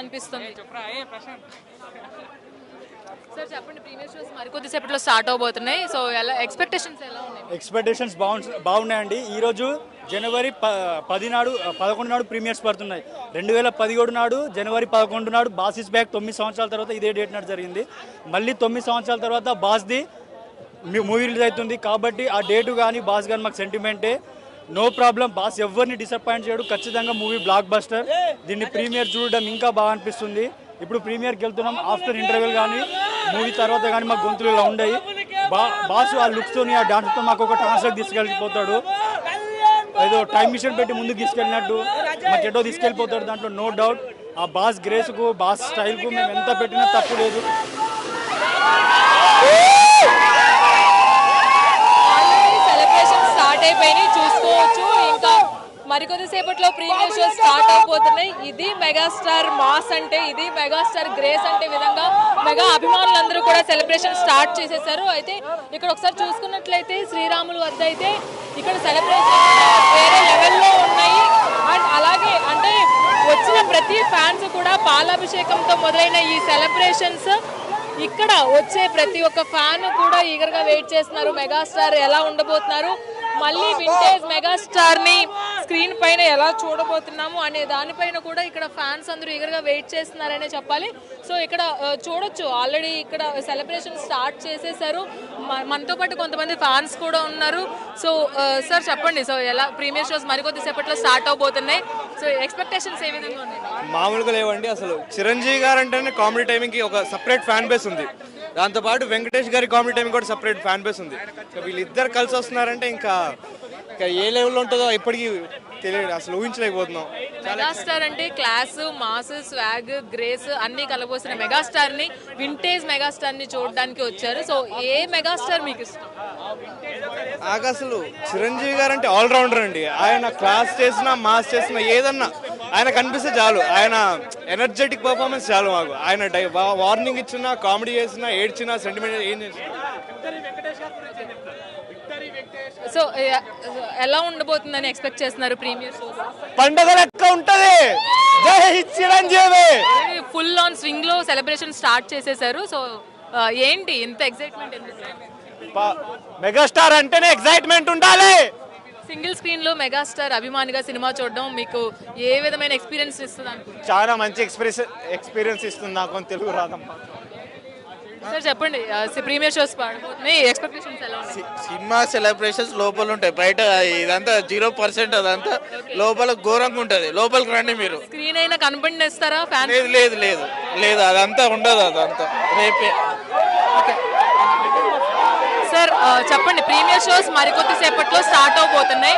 అనిపిస్తుంది. సార్ చెప్పండి షోస్ మరికొద్దిసేపట్లో స్టార్ట్ అవబోతున్నాయి. సో ఎలా ఎక్స్పెక్టేషన్స్ ఎలా ఉన్నాయి? ఎక్స్పెక్టేషన్స్ బాగు బాగున్నాయండి. ఈరోజు జనవరి ప పది నాడు పదకొండు నాడు ప్రీమియర్స్ పడుతున్నాయి. రెండు వేల పదిహేడు నాడు జనవరి పదకొండు నాడు బాసిస్ బ్యాక్ తొమ్మిది సంవత్సరాల తర్వాత ఇదే డేట్ నాడు జరిగింది. మళ్ళీ తొమ్మిది సంవత్సరాల తర్వాత బాస్ది మూవీ రిలీజ్ అవుతుంది. కాబట్టి ఆ డేటు కానీ బాస్ కానీ మాకు సెంటిమెంటే నో ప్రాబ్లం బాస్ ఎవరిని డిసప్పాయింట్ చేయడు. ఖచ్చితంగా మూవీ బ్లాక్ బస్టర్ దీన్ని ప్రీమియర్ చూడడం ఇంకా బాగా అనిపిస్తుంది. ఇప్పుడు ప్రీమియర్కి వెళ్తున్నాం. ఆఫ్టర్ ఇంటర్వెల్ కానీ మూవీ తర్వాత కానీ మాకు గొంతులు ఇలా ఉండయి. బా బాస్ ఆ లుక్స్తోని ఆ డాన్స్తో మాకు ఒక ట్రాన్స్లోకి తీసుకెళ్ళిపోతాడు. ఏదో టైం మిషన్ పెట్టి ముందుకు తీసుకెళ్ళినట్టు. మాకు ఎటో తీసుకెళ్ళిపోతాడు దాంట్లో నో డౌట్ ఆ బాస్ గ్రేస్కు బాస్ స్టైల్కు మేము ఎంత పెట్టినా తప్పు లేదు ఆల్రెడీ సెలబ్రేషన్ స్టార్ట్ అయిపోయినాయి చూసుకోవచ్చు ఇంకా మరికొద్ది సేపట్లో ప్రీమియర్ షో స్టార్ట్ అయిపోతున్నాయి ఇది మెగాస్టార్ మాస్ అంటే ఇది మెగాస్టార్ గ్రేస్ అంటే విధంగా మెగా అభిమానులందరూ కూడా సెలబ్రేషన్ స్టార్ట్ చేసేసారు. అయితే ఇక్కడ ఒకసారి చూసుకున్నట్లయితే శ్రీరాములు వద్ద అయితే ఇక్కడ సెలబ్రేషన్ వేరే లెవెల్లో ఉన్నాయి. అండ్ అలాగే అంటే వచ్చిన ప్రతి ఫ్యాన్స్ కూడా పాలాభిషేకంతో మొదలైన ఈ సెలబ్రేషన్స్ ఇక్కడ వచ్చే ప్రతి ఒక్క ఫ్యాన్ కూడా ఈగర్గా వెయిట్ చేస్తున్నారు. మెగాస్టార్ ఎలా ఉండబోతున్నారు? మళ్ళీ వింటేజ్ మెగాస్టార్ని స్క్రీన్ పైన ఎలా చూడబోతున్నాము అనే దానిపైన కూడా ఇక్కడ ఫ్యాన్స్ అందరూ ఈగర్గా వెయిట్ చేస్తున్నారనే చెప్పాలి. సో ఇక్కడ చూడొచ్చు. ఆల్రెడీ ఇక్కడ సెలబ్రేషన్ స్టార్ట్ చేసేసారు. మనతో పాటు కొంతమంది ఫ్యాన్స్ కూడా ఉన్నారు. సో సార్ చెప్పండి. సో ఎలా ప్రీమియర్ షోస్ మరికొద్ది సేపట్లో స్టార్ట్ అవబోతున్నాయి. సో ఎక్స్పెక్టేషన్స్ ఏ విధంగా ఉన్నాయి? మామూలుగా లేవండి. అసలు చిరంజీవి గారు అంటేనే కామెడీ టైమింగ్కి ఒక సపరేట్ ఫ్యాన్ బేస్ ఉంది. దాంతోపాటు వెంకటేష్ గారి కామెడీ టైమింగ్ కూడా సపరేట్ ఫ్యాన్ బేస్ ఉంది. వీళ్ళిద్దరు కలిసి వస్తున్నారంటే ఇంకా ఇంకా ఏ లెవెల్లో ఉంటుందో ఇప్పటికీ తెలియదు. అసలు ఊహించలేకపోతున్నాం. మెగాస్టార్ అంటే క్లాస్ మాస్ స్వాగ్ గ్రేస్ అన్ని కలబోసిన మెగాస్టార్ని వింటేజ్ మెగాస్టార్ని చూడడానికి వచ్చారు. సో ఏ మెగాస్టార్ మీకు ఇష్టం? నాకు అసలు చిరంజీవి గారు అంటే ఆల్రౌండర్ అండి. ఆయన క్లాస్ చేసినా మాస్ చేసినా ఏదన్నా ఆయన కనిపిస్తే చాలు. ఆయన ఎనర్జెటిక్ పర్ఫార్మెన్స్ చాలు మాకు. ఆయన వార్నింగ్ ఇచ్చినా కామెడీ చేసినా ఏడ్చినా సెంటిమెంట్ ఏం చేసినా. సో ఎలా ఉండబోతుందని ఎక్స్పెక్ట్ చేస్తున్నారు ప్రీమియర్ పండగ లెక్క ఉంటది? జై చిరంజీవి! ఫుల్ ఆన్ స్వింగ్లో సెలబ్రేషన్ స్టార్ట్ చేసేసారు. సో ఆ, ఏంటి ఇంత ఎక్సైట్మెంట్ మెగాస్టార్ అంటేనే ఎక్సైట్మెంట్ ఉండాలి! సింగిల్ స్క్రీన్లో మెగాస్టార్ అభిమానిగా సినిమా చూడడం మీకు ఏ విధమైన ఎక్స్పీరియన్స్ ఇస్తుంది అనుకుంటున్నారు? చాలా మంచి ఎక్స్పీరియన్స్ ఎక్స్పీరియన్స్ ఇస్తుంది నాకు తెలుగు రాదమ్మా. సార్ చెప్పండి. Premiere shows పడబోతున్నాయి. ఎక్స్పెక్టేషన్స్ ఎలా ఉన్నాయి? సినిమా సెలబ్రేషన్స్ లోపల ఉంటాయి. బయట ఇదంతా జీరో పర్సెంట్ అదంతా లోపల ఘోరంగా ఉంటుంది. లోపలికి రండి మీరు. స్క్రీన్ అయినా కనపడినేస్తారా ఫ్యాన్ లేదు లేదు లేదు లేదు. అదంతా ఉండదు అదంతా. రేపే. సార్ చెప్పండి. ప్రీమియర్ షోస్ మరికొద్ది సేపట్లో స్టార్ట్ అవబోతున్నాయి.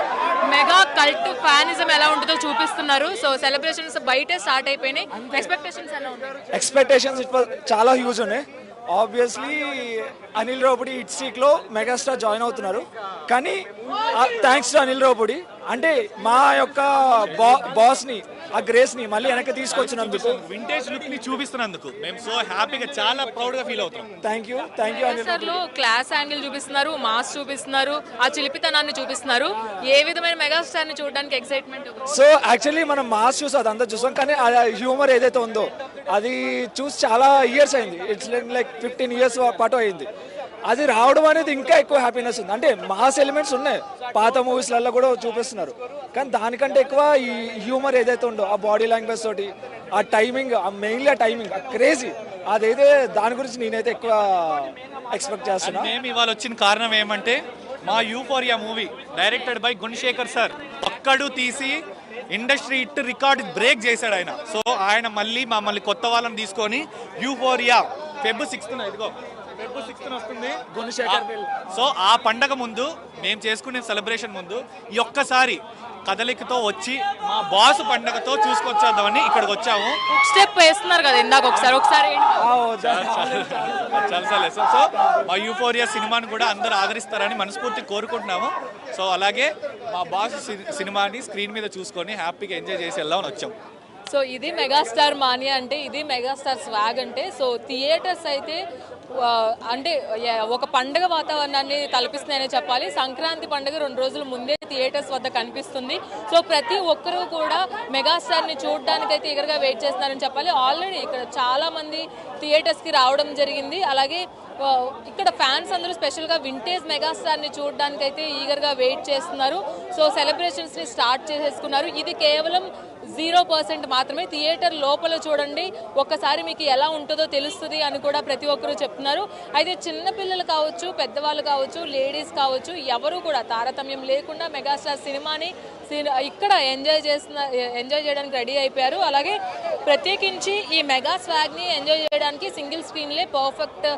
మెగా కల్ట్ ఫ్యానిజం ఎలా ఉంటుందో చూపిస్తున్నారు. సో సెలబ్రేషన్స్ బయటే స్టార్ట్ అయిపోయినాయి. ఎక్స్పెక్టేషన్స్ ఎలా ఉన్నాయి ఎక్స్పెక్టేషన్స్ చాలా హ్యూజ్ ఉన్నాయి. ఆబ్వియస్లీ అనిల్ రావుపూడి ఇట్ సీక్లో మెగాస్టార్ జాయిన్ అవుతున్నారు. కానీ థ్యాంక్స్ టు అనిల్ రావుపూడి అంటే మా యొక్క బా బాస్ని ఆ గ్రేస్ని మళ్ళీ వెనక్కి తీసుకొచ్చినందుకు. వింటేజ్ లుక్ని చూపిస్తున్నందుకు. మేము సో హ్యాపీగా చాలా ప్రౌడ్గా ఫీల్ అవుతాం thank you thank you Anil మెగాస్టార్లో class angle చూపిస్తున్నారు మాస్ చూపిస్తున్నారు ఆ చిలిపితనాన్ని చూపిస్తున్నారు. ఏ విధమైన మెగాస్టార్ని చూడడానికి ఎక్సైట్మెంట్ సో యాక్చువల్లీ మనం మాస్ చూసి అదంతా చూసాం కానీ ఆ హ్యూమర్ ఏదైతే ఉందో అది చూసి చాలా ఇయర్స్ అయింది. ఇట్స్ లైక్ ఫిఫ్టీన్ ఇయర్స్ పాటు అయింది. అది రావడం అనేది ఇంకా ఎక్కువ హ్యాపీనెస్ ఉంది. అంటే మాస్ ఎలిమెంట్స్ ఉన్నాయి. పాత మూవీస్లలో కూడా చూపిస్తున్నారు. కానీ దానికంటే ఎక్కువ ఈ హ్యూమర్ ఏదైతే ఉందో ఆ బాడీ లాంగ్వేజ్ తోటి ఆ టైమింగ్ ఆ మెయిన్లీ ఆ టైమింగ్ క్రేజీ అదైతే దాని గురించి నేనైతే ఎక్కువ ఎక్స్పెక్ట్ చేస్తున్నాను మేము ఇవాళ వచ్చిన కారణం ఏమంటే మా euphoria movie directed by Gunasekhar sir Okkadu తీసి ఇండస్ట్రీ ఇట్ రికార్డ్ బ్రేక్ చేశాడు ఆయన. సో ఆయన మళ్ళీ మమ్మల్ని కొత్త వాళ్ళని తీసుకొని యూఫోరియా ఫెబ్ సిక్స్త్ ఇదిగో. సో ఆ పండగ ముందు మేము చేసుకునే సెలబ్రేషన్ ముందు ఈ ఒక్కసారి కదలికతో వచ్చి మా బాస్ పండగతో చూసుకొచ్చేద్దామని ఇక్కడికి వచ్చాము. స్టెప్ వేస్తున్నారు కదా ఇందాక ఒకసారి. ఒకసారి? చాలా సో సో మా యూఫోరియా సినిమాని కూడా అందరూ ఆదరిస్తారని మనస్ఫూర్తి కోరుకుంటున్నాము. సో అలాగే మా బాస్ సినిమాని స్క్రీన్ మీద చూసుకొని హ్యాపీగా ఎంజాయ్ చేసి వెళ్దామని వచ్చాం. సో ఇది మెగాస్టార్ మానియా అంటే ఇది మెగాస్టార్ స్వాగ్ అంటే సో థియేటర్స్ అయితే అంటే ఒక పండగ వాతావరణాన్ని తలపిస్తున్నాయని చెప్పాలి. సంక్రాంతి పండుగ రెండు రోజుల ముందే థియేటర్స్ వద్ద కనిపిస్తుంది. సో ప్రతి ఒక్కరూ కూడా మెగాస్టార్ని చూడడానికైతే ఎగరగా వెయిట్ చేస్తున్నారని చెప్పాలి. ఆల్రెడీ ఇక్కడ చాలామంది థియేటర్స్కి రావడం జరిగింది. అలాగే ఇక్కడ ఫ్యాన్స్ అందరూ స్పెషల్గా వింటేజ్ మెగాస్టార్ని చూడడానికి అయితే ఈగర్గా వెయిట్ చేస్తున్నారు. సో సెలబ్రేషన్స్ని స్టార్ట్ చేసేసుకున్నారు. ఇది కేవలం జీరో పర్సెంట్ మాత్రమే. థియేటర్ లోపల చూడండి. ఒక్కసారి మీకు ఎలా ఉంటుందో తెలుస్తుంది అని కూడా ప్రతి ఒక్కరూ చెప్తున్నారు. అయితే చిన్నపిల్లలు కావచ్చు పెద్దవాళ్ళు కావచ్చు లేడీస్ కావచ్చు ఎవరు కూడా తారతమ్యం లేకుండా మెగాస్టార్ సినిమాని ఇక్కడ ఎంజాయ్ చేస్తున్న ఎంజాయ్ చేయడానికి రెడీ అయిపోయారు. అలాగే ప్రత్యేకించి ఈ మెగా స్వాగ్ని ఎంజాయ్ చేయడానికి సింగిల్ స్క్రీన్లే పర్ఫెక్ట్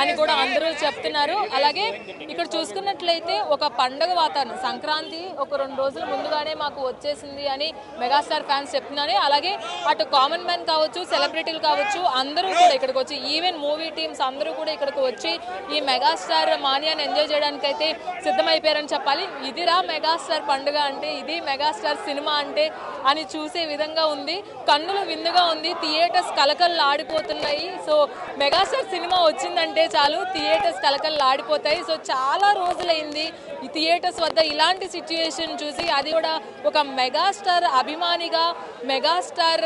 అని కూడా అందరూ చెప్తున్నారు. అలాగే ఇక్కడ చూసుకున్నట్లయితే ఒక పండగ వాతావరణం సంక్రాంతి ఒక రెండు రోజుల ముందుగానే మాకు వచ్చేసింది అని మెగాస్టార్ ఫ్యాన్స్ చెప్తున్నారు. అలాగే అటు కామన్ మ్యాన్ కావచ్చు సెలబ్రిటీలు కావచ్చు అందరూ కూడా ఇక్కడికి వచ్చి ఈవెన్ మూవీ టీమ్స్ అందరూ కూడా ఇక్కడికి వచ్చి ఈ మెగాస్టార్ మాన్యాన్ని ఎంజాయ్ చేయడానికి అయితే సిద్ధమైపోయారని చెప్పాలి. ఇదిరా మెగాస్టార్ పండుగ అంటే ఇది మెగాస్టార్ సినిమా అంటే అని చూసే విధంగా ఉంది. కన్నులు విందుగా ఉంది. థియేటర్స్ కలకల్లు ఆడిపోతున్నాయి. సో మెగాస్టార్ సినిమా వచ్చిందంటే చాలు థియేటర్స్ కలకల్లు ఆడిపోతాయి. సో చాలా రోజులైంది. ఈ థియేటర్స్ వద్ద ఇలాంటి సిచ్యుయేషన్ చూసి అది కూడా ఒక మెగాస్టార్ అభిమానిగా మెగాస్టార్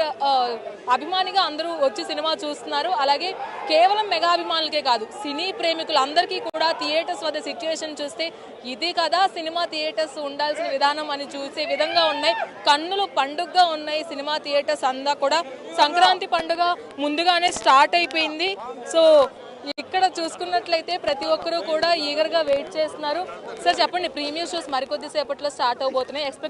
అభిమానిగా అందరూ వచ్చి సినిమా చూస్తున్నారు. అలాగే కేవలం మెగా అభిమానులకే కాదు సినీ ప్రేమికులందరికీ కూడా థియేటర్స్ వద్ద సిచ్యుయేషన్ చూస్తే ఇది కదా సినిమా థియేటర్స్ ఉండాల్సిన విధానం అని చూసే విధంగా ఉన్నాయి. కన్నులు పండుగగా ఉన్నాయి సినిమా థియేటర్స్ అంతా కూడా. సంక్రాంతి పండుగ ముందుగానే స్టార్ట్ అయిపోయింది. సో ఇక్కడ చూసుకున్నట్లయితే ప్రతి ఒక్కరూ కూడా ఈగర్గా వెయిట్ చేస్తున్నారు. సార్ చెప్పండి ప్రీమియర్ షోస్ మరికొద్ది సేపట్లో స్టార్ట్ అవబోతున్నాయి. ఎక్స్పెక్ట్